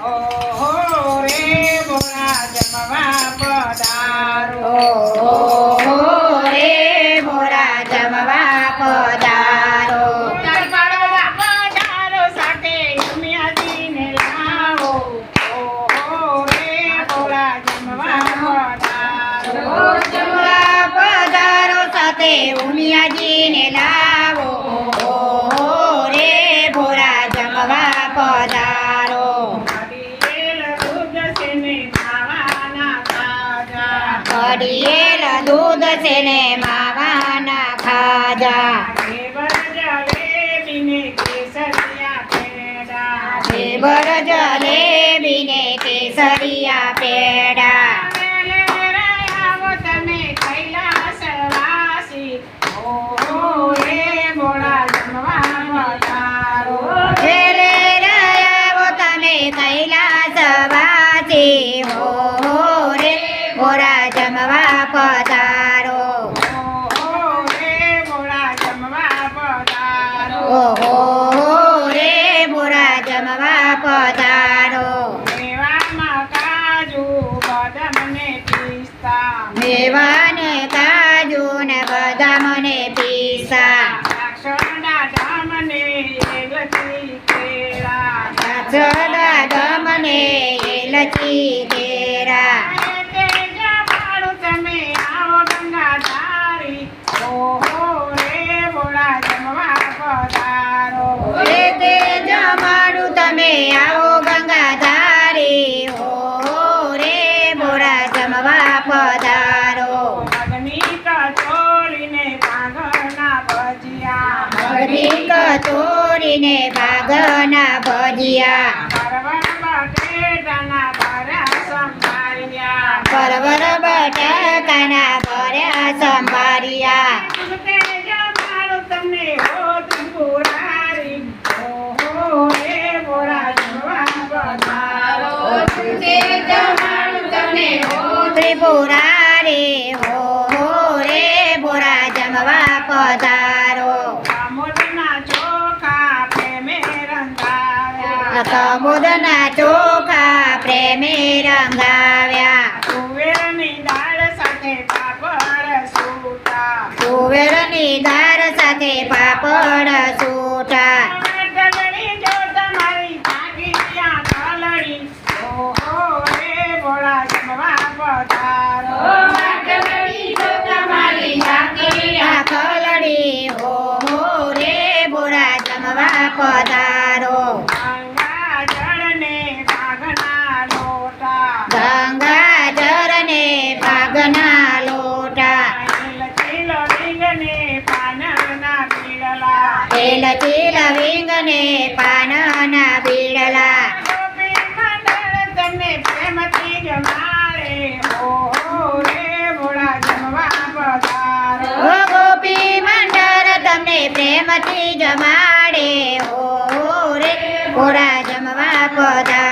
ઓહો રે ભોળા જમવા રે, મોરા, જમવા, પધારો. પધારો સાથે ઉમિયાજીને લાવો ઓહો રે ભોળા સાથે ઉમિયાજીને લાવો. તાજા કડિયેલ દૂધ છે ને માવાના ખાજા દેવર જલેબીને પધારો. ઓહો રે મોરા જમવા પધારો. મેવામાં કાજુ બદામ ને મેવાને કાજુ બદામને પીસા. દ્રાક્ષના ધામને એલચી કચોરીને ભાગના ભજીયા. પરવર બટાકાના ભર્યા સંભાળ્યા તે રંગાવ્યા ચોખા પ્રેમે રંગાવ્યા. કુવેરની દાળ સાથે પાપડ સૂટા કુવેરની દાળ સાથે પાપડ સૂટા વિંગને પાનના બીડલા ગોપી મંડળ તમને પ્રેમથી જમાડે. ઓહો રે ભોળા જમવા પધારો. ઓ ગોપી મંડળ તમને પ્રેમથી જમાડે. હો રે ઘોડા જમવા પધારો.